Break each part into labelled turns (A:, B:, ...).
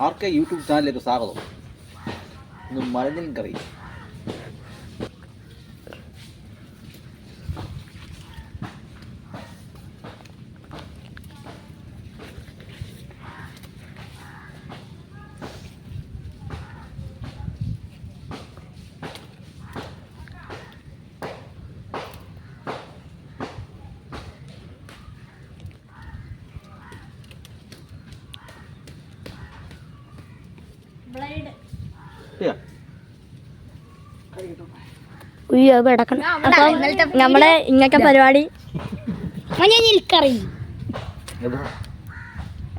A: ആർക്കെ YouTube ചാനലിലേക്ക് സ്വാഗതം. ഇന്ന് മലഞ്ഞൻ കറി ചെയ്യാം
B: ഉയ്യോ അത് കിടക്കണം അപ്പം നമ്മളെ ഇങ്ങനത്തെ പരിപാടി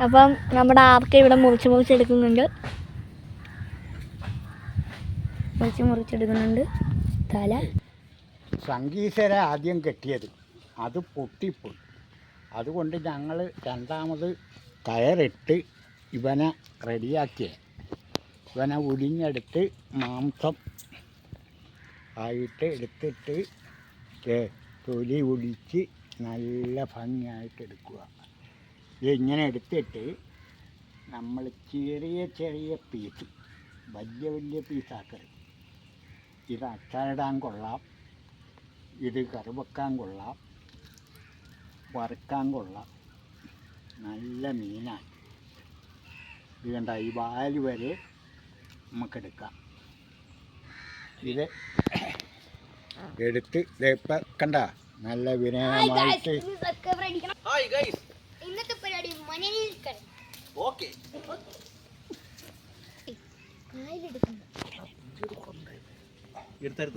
B: അപ്പം നമ്മുടെ ആർക്ക് ഇവിടെ മുറിച്ച് മുറിച്ചെടുക്കുന്നുണ്ട് മുറിച്ച് മുറിച്ചെടുക്കുന്നുണ്ട് തല.
C: സംഗീതര ആദ്യം കെട്ടിയത്. അത് പൊട്ടിപ്പോയി. അതുകൊണ്ട് ഞങ്ങൾ രണ്ടാമത് കയറിട്ട് ഇവനെ റെഡിയാക്കിയ ഇവനെ ഉരിഞ്ഞെടുത്ത് മാംസം ആയിട്ട് എടുത്തിട്ട് തൊലി ഒടിച്ച് നല്ല ഭംഗിയായിട്ട് എടുക്കുക. ഇങ്ങനെ എടുത്തിട്ട് നമ്മൾ ചെറിയ ചെറിയ പീസ് വലിയ വലിയ പീസാക്കരുത് ഇത് അച്ചാറിടാൻ കൊള്ളാം. ഇത് കറുവക്കാൻ കൊള്ളാം. വറുക്കാൻ കൊള്ളാം. നല്ല മീനാണ്. ഇത് ഈ വാൽ വരെ നമുക്കെടുക്കാം. ഇത് എടുത്ത് ഇപ്പം കണ്ട? നല്ല വിനയമായിട്ട്.
D: ഇന്നത്തെ പരിപാടി
A: ഓക്കെ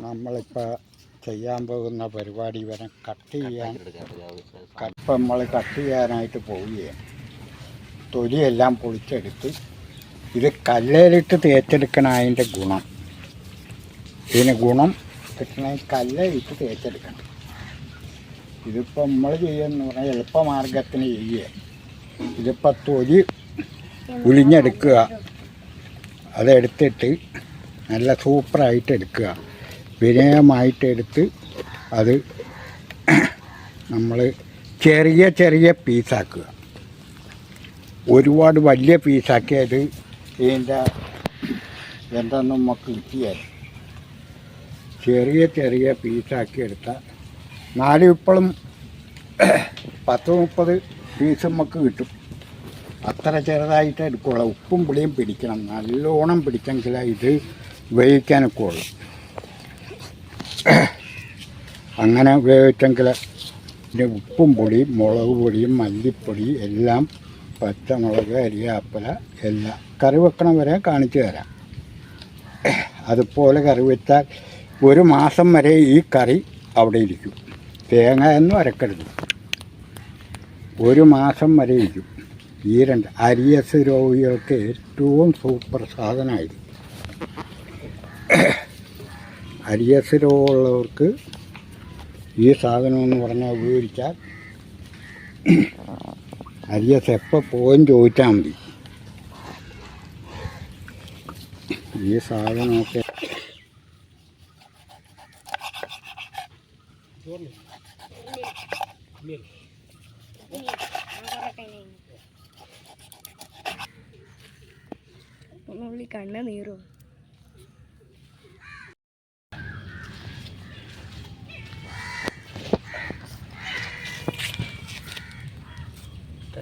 C: നമ്മളിപ്പോൾ ചെയ്യാൻ പോകുന്ന പരിപാടി വരെ കട്ട് ചെയ്യാൻ കപ്പ നമ്മൾ കട്ട് ചെയ്യാനായിട്ട് പോവുകയാണ്. തൊലിയെല്ലാം പൊളിച്ചെടുത്ത് ഇത് കല്ലേലിട്ട് തേച്ചെടുക്കണ അതിന്റെ ഗുണം. ഇതിന് ഗുണം കിട്ടണമെങ്കിൽ ഇട്ട് തേച്ചെടുക്കണം. ഇതിപ്പോൾ നമ്മൾ ചെയ്യുന്ന പറഞ്ഞാൽ എളുപ്പമാർഗത്തിന് ചെയ്യുക. ഇതിപ്പോൾ തൊലി ഉലിഞ്ഞെടുക്കുക അതെടുത്തിട്ട് നല്ല സൂപ്പറായിട്ട് എടുക്കുക. വിനയമായിട്ട് എടുത്ത് അത് നമ്മൾ ചെറിയ ചെറിയ പീസാക്കുക. ഒരുപാട് വലിയ പീസാക്കിയത് ഇതിന്റെ എന്താണെന്ന് നമുക്ക് കിട്ടിയാൽ ചെറിയ ചെറിയ പീസാക്കി എടുത്താൽ നാല് ഇപ്പോഴും പത്ത് മുപ്പത് പീസ് നമുക്ക് കിട്ടും. അത്ര ചെറുതായിട്ട് എടുക്കുള്ളൂ. ഉപ്പും പുളിയും പിടിക്കണം. നല്ലോണം പിടിച്ചെങ്കിലേ ഇത് ഉള്ളൂ. അങ്ങനെ ഉപയോഗിച്ചെങ്കിൽ ഇതിന്റെ ഉപ്പും പൊടി മുളക് പൊടിയും മല്ലിപ്പൊടി എല്ലാം പച്ചമുളക് അരിയാപ്പല എല്ലാം കറി വെക്കണം വരെ കാണിച്ചു തരാം. അതുപോലെ കറി വെച്ചാൽ ഒരു മാസം വരെ ഈ കറി അവിടെ ഇരിക്കും. തേങ്ങ ഒന്നും അരക്കരുത്. ഒരു മാസം വരെ ഇരിക്കും. ഈ രണ്ട് അരിയസ് രോഗികൾക്ക് ഏറ്റവും സൂപ്പർ സാധനമായിരിക്കും. അരിയസ് രോഗമുള്ളവർക്ക് ഈ സാധനമെന്ന് പറഞ്ഞാൽ ഉപയോഗിച്ചാൽ അരിയസ് എപ്പോൾ പോയും ചോദിച്ചാൽ മതി. ഈ സാധനമൊക്കെ
B: ഒന്നുള്ളി കണ്ണ് നീറും.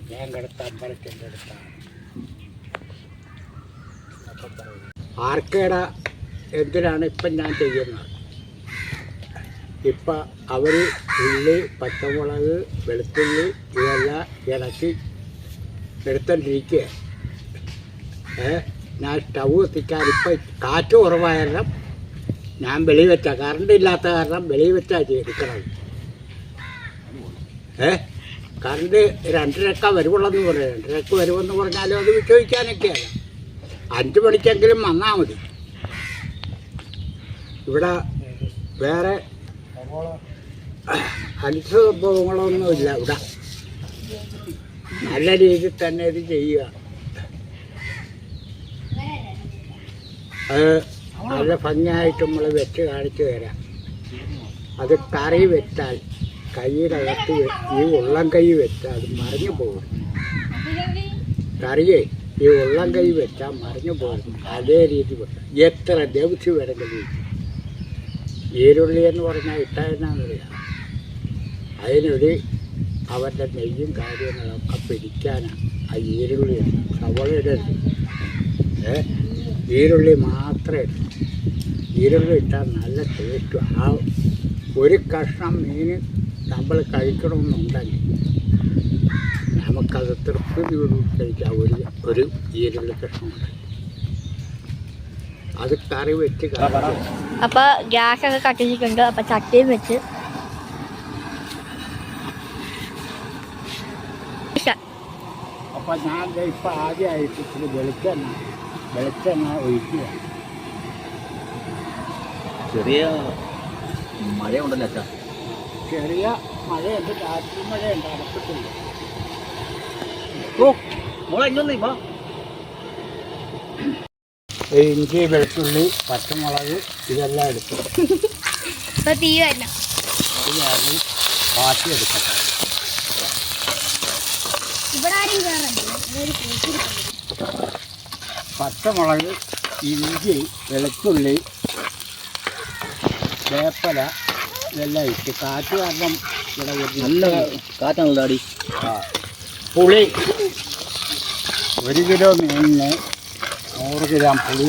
C: തേങ്ങടുത്ത അമ്പലത്തിന്റെ അടുത്താണ് ആർക്കേട? എന്തിനാണ് ഇപ്പം ഞാൻ ചെയ്യുന്നത്? ഇപ്പം അവർ ഉള്ളി പച്ചമുളക് വെളുത്തുള്ളി ഇതെല്ലാം ഇളക്കി എടുത്തോണ്ടിരിക്കുക ഞാൻ സ്റ്റൗ എത്തിക്കാൻ ഇപ്പം കാറ്റ് കുറവായാലും ഞാൻ വെളി വെച്ച കറണ്ട് ഇല്ലാത്ത കാരണം വെളി വെച്ചാ എടുക്കണം ഏ? കറണ്ട് രണ്ടരക്ക വരുവുള്ളെന്ന് പറയാം. രണ്ടരക്ക് വരുമെന്ന് പറഞ്ഞാലും അത് വിശ്വസിക്കാനൊക്കെയല്ല അഞ്ച് മണിക്കെങ്കിലും വന്നാൽ മതി. ഇവിടെ വേറെ അനുസംഭവങ്ങളൊന്നുമില്ല ഇവിടെ. നല്ല രീതിയിൽ തന്നെ ഇത് ചെയ്യുക. അത് നല്ല ഭംഗിയായിട്ട് നമ്മൾ വെച്ച് കാണിച്ചു തരാം. അത് കറി വെച്ചാൽ കയ്യിലകത്ത് ഈ ഉള്ളം കൈ വെച്ചാൽ അത് മറിഞ്ഞു പോകും. കറിയേ ഈ ഉള്ളം കൈ വെച്ചാൽ മറിഞ്ഞു പോകും. അതേ രീതി എത്ര ദിവസം വേണമെങ്കിലും ഈരുള്ളി എന്ന് പറഞ്ഞാൽ ഇട്ടായെന്നറിയാം അതിനൊരു അവന്റെ നെയ്യും കാര്യങ്ങളൊക്കെ പിടിക്കാനാണ് ആ ഈരുള്ളി സവള ഇടരുത്. ഈരുള്ളി മാത്രമേ ഇടൂ ഈരുള്ളി ഇട്ടാൽ നല്ല ടേസ്റ്റ് ആ ഒരു കഷ്ണം മീൻ നമ്മൾ കഴിക്കണമെന്നുണ്ടെങ്കിൽ നമുക്കത് തൃപ്തിയോട് കഴിക്കാം ഒരു ഒരു ഈരുള്ളി കഷ്ണം അത് കറി വെച്ച് അപ്പോൾ
B: അപ്പൊ ഗ്യാസ് ഒക്കെ കത്തിച്ചിട്ടുണ്ട് അപ്പൊ ചട്ടിയും വെച്ച്.
C: അപ്പം ഞാൻ ഇപ്പം ആദ്യമായിട്ട് ഇച്ചിരി വെളിച്ചെണ്ണ വെളിച്ചെണ്ണ ഒഴിക്കുക.
A: ചെറിയ മഴയുണ്ടല്ലോ അച്ഛാ?
C: ചെറിയ മഴയുണ്ട് രാത്രി മഴയുണ്ട് അടപ്പിട്ടില്ല
A: ഓ മോളെ ഇങ്ങൊന്നേ വാ.
C: ഇഞ്ചി വെളുത്തുള്ളി പച്ചമുളക് ഇതെല്ലാം എടുക്കും
D: ഇപ്പൊ തീ വരണം.
C: എടുക്കട്ടെ.
D: ആരും കയറണ്ടല്ലോ ഇതൊരു കൂട്ടിരിക്കുന്നു
C: പച്ചമുളക് ഇഞ്ചി വെളുത്തുള്ളി വേപ്പല ഇതെല്ലാം ഇട്ട് കാറ്റ് കാരണം ഇവിടെ
A: നല്ല കാറ്റാണല്ലോ ഡാഡി
C: ആ. പുളി. ഒരു കിലോ മീനിന് നൂറ് ഗ്രാം പുളി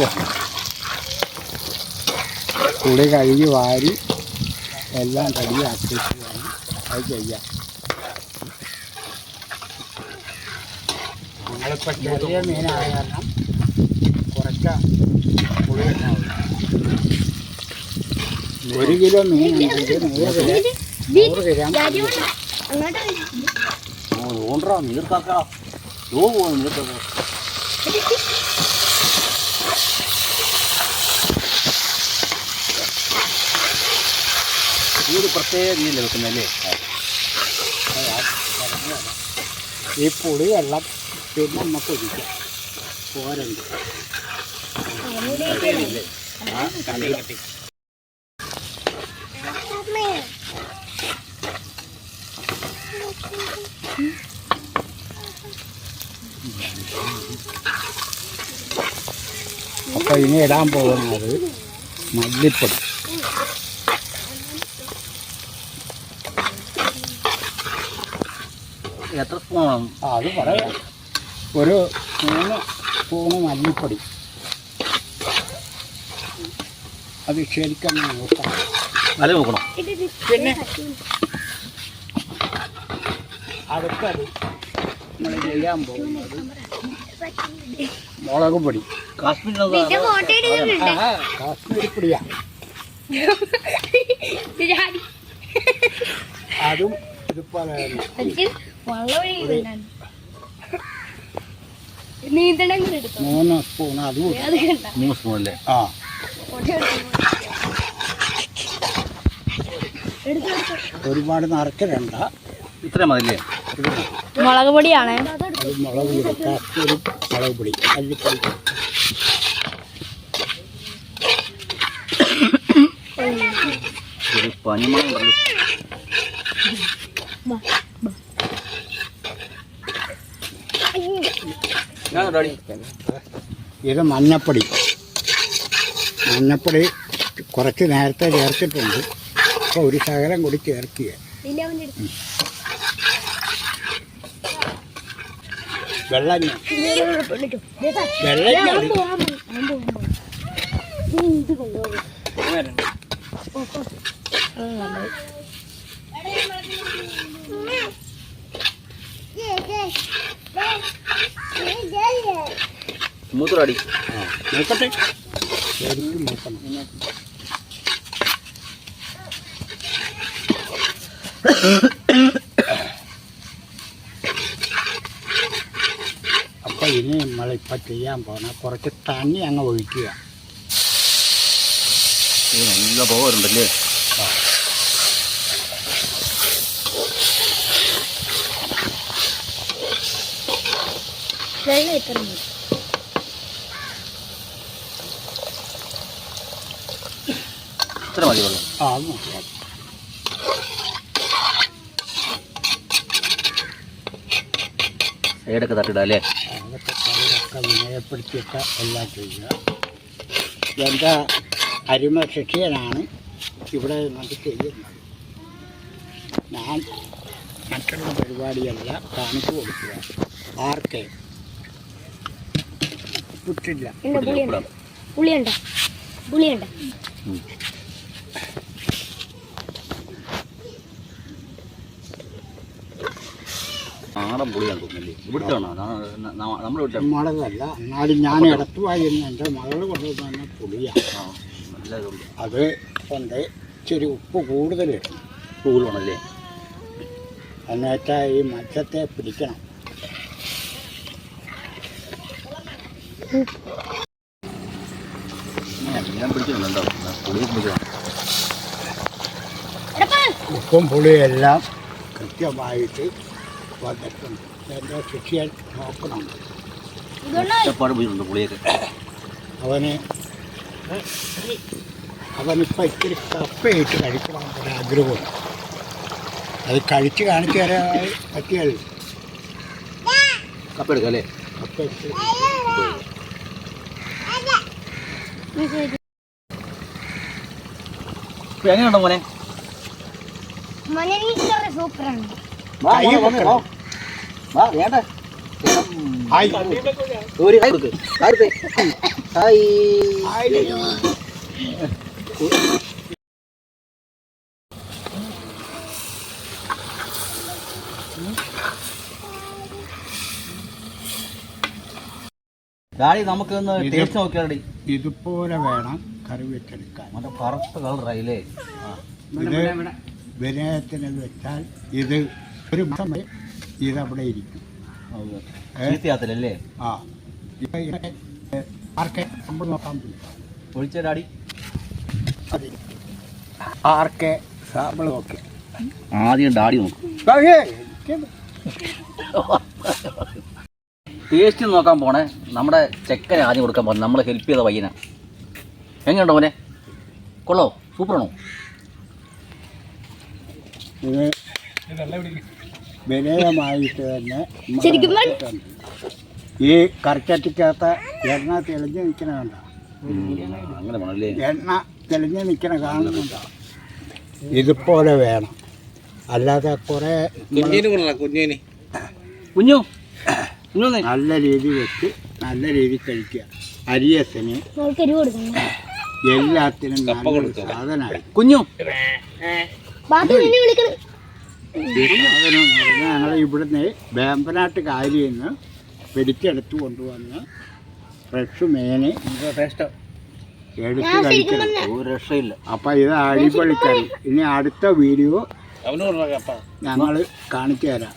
C: പുളി കഴുകി വാരി എല്ലാം കടി വേണം അത് ചെയ്യാം. ഞങ്ങളിപ്പോൾ ചെറിയ മീനായ കാരണം കുറച്ച് പുളി മതി ഒരു കിലോ മീനുണ്ടെങ്കിൽ നൂറ് ഗ്രാം നൂറ് ഗ്രാം
A: ഓണ്ടാ ഒരു പ്രത്യേക രീതിയിൽ വെക്കുന്നല്ലേ
C: ഈ പുളി വെള്ളം പിന്നെ നമുക്ക് ഒഴിക്കാം. പോരണ്ട്. അപ്പൊ ഇനി ഇടാൻ പോകുന്നത് മല്ലിപ്പൊടി.
A: എത്ര സ്പൂണാണ്?
C: അത് പറയാം. ഒരു മൂന്ന് സ്പൂണ് മല്ലിപ്പൊടി. അത് ശരിക്കും നോക്കണം
A: നല്ല നോക്കണം
C: പിന്നെ അടുത്തത് നമ്മൾ ചെയ്യാൻ പോകുന്നത് മുളക് പൊടി.
D: പിന്നെ ഫോട്ടോ എടുക്കുന്നുണ്ട്
C: കാശ്മീരി പൊടിയാ. അതും മൂന്ന് സ്പൂൺ അതും
A: മൂന്ന് സ്പൂൺ അല്ലേ?
C: ആ. ഒരുപാട് നിറച്ചിടണ്ട
A: ഇത്ര മതില്ലേ.
B: മുളക് പൊടിയാണ്.
C: മുളക് പൊടി. കാശ്മീരി മുളക് പൊടി മല്ലിപ്പൊടി ഇത് മഞ്ഞപ്പൊടി. മഞ്ഞപ്പൊടി കുറച്ച് നേരത്തെ ചേർത്തിട്ടുണ്ട്. അപ്പോൾ ഒരു ശകലം കൂടി ചേർക്കുക.
A: മൂത്ത് വെള്ളഞ്ഞ
C: ആ നോക്കട്ടെ ശരിക്കും നോക്കണം അപ്പോൾ ഇനി നമ്മളിപ്പോൾ ചെയ്യാൻ പോണ കുറച്ച് തണ്ണി അങ്ങ് ഒഴിക്കുക.
A: നല്ല പോകാറുണ്ടല്ലേ
D: വെള്ളം
A: ഇത്ര മതി. വെള്ളം.
C: ആ അത് മതി.
A: സൈഡൊക്കെ തട്ടിടാം അല്ലേ?
C: വിനയപ്പെടുത്തിയിട്ട് എല്ലാം ചെയ്യുക. എന്റെ അരുമ ശിഷ്യനാണ് ഇവിടെ നമുക്ക് ചെയ്യുന്നത്. ഞാൻ മറ്റുള്ള പരിപാടിയല്ല കാണിച്ചു കൊടുക്കുക. ആർക്ക്? പുറ്റില്ല
B: പുളിയുണ്ട്. പുളിയുണ്ട്. പുളിയുണ്ട്.
A: നാടൻ പുളിയാണ് തോന്നുന്നില്ലേ ഇവിടുത്തെ ആണോ നമ്മുടെ വീട്ടിൽ
C: മുളകല്ല എന്നാലും ഞാൻ ഇടത്തുവായി എന്റെ മകൾ കൊണ്ടുവന്ന പുളിയാണ് അത് കൊണ്ട് ഇച്ചിരി ഉപ്പ് കൂടുതലിടണം
A: കൂടുതലാണല്ലേ?
C: എന്നുവെച്ചാൽ ഈ മത്സ്യത്തെ പിടിക്കണം.
A: എല്ലാം പിടിച്ചിട്ടുണ്ടോ പുളി പിടിക്കണം
C: ഉപ്പും പുളിയും എല്ലാം കൃത്യമായിട്ട് വന്നിട്ടുണ്ട്. എന്റെ ശിഷ്യൻ നോക്കണം
A: ഒറ്റപ്പാട് പുളിയൊക്കെ
C: അവന് അവനിപ്പോൾ ഇത്തിരി കപ്പയിട്ട് കഴിക്കണം ഒരു ആഗ്രഹമുണ്ട്. അത് കഴിച്ച് കാണിച്ചു തരാൻ പറ്റിയാൽ
A: കപ്പ എടുക്കാം അല്ലേ?
C: കപ്പ
A: എങ്ങനെയുണ്ടോ മോനെ?
B: മഞ്ഞ സൂപ്പറാണ്.
C: കൈ
A: ഒരു ഹായ് കൊടുക്ക്. ഹായ്. ഡാഡി നമുക്ക് ഒന്ന് ടേസ്റ്റ് നോക്കിയാടി.
C: ഇതുപോലെ വേണം കറി വെച്ചെടുക്കാൻ
A: മറ്റേ പറത്ത് കളറായില്ലേ
C: ഇത് വിനയത്തിന് വെച്ചാൽ ഇത് ഒരു മാസം വരെ ഇതവിടെ ഇരിക്കും?
A: ചീത്തയാത്തില്ലല്ലേ
C: ആ. ഇപ്പൊ ഇവിടെ ആർക്കെ നമ്മൾ നോക്കാൻ പറ്റും?
A: ഒഴിച്ച ഡാഡി.
C: അതെ. ആർക്കെ സാമ്പിൾ നോക്കി?
A: ആദ്യം ഡാഡി നോക്കും. ടേസ്റ്റ് നോക്കാൻ പോണേ. നമ്മുടെ ചെക്കനെ ആദ്യം കൊടുക്കാൻ പോണേ. നമ്മളെ ഹെൽപ്പ് ചെയ്ത പയ്യന. എങ്ങനെയുണ്ടോ മോനെ? കൊള്ളോ? സൂപ്പറാണോ?
C: വിനയമായിട്ട് തന്നെ. ഈ കറിക്കറ്റിക്കകത്ത് എണ്ണ തെളിഞ്ഞ് നിൽക്കണ കണ്ട?
A: അങ്ങനെ വേണമല്ലേ
C: എണ്ണ തെളിഞ്ഞ് നിൽക്കണ കാണുന്നുണ്ടോ? ഇതുപോലെ വേണം. അല്ലാതെ കുറേ
A: കുഞ്ഞു.
C: നല്ല രീതി വെച്ച് നല്ല രീതി കഴിക്കുക. അരിയത്തിന്
B: കൊടുക്കണം
C: എല്ലാത്തിനും സാധനമായി.
A: കുഞ്ഞു
B: ബാക്കി നിന്നെ വിളിക്കണം
C: ഈ സാധനം എന്ന് പറഞ്ഞാൽ ഞങ്ങൾ ഇവിടുന്ന് വേമ്പനാട്ട് കാലിൽ നിന്ന് പിടിച്ചെടുത്ത് കൊണ്ടുവന്ന് ഫ്രഷ് മീന് എടുത്ത് കഴിക്കണം.
A: ഒരു രക്ഷയില്ല.
C: അപ്പം ഇത് അടിപൊളിക്കറി ഇനി അടുത്ത വീഡിയോ ഞങ്ങൾ കാണിച്ചു തരാം.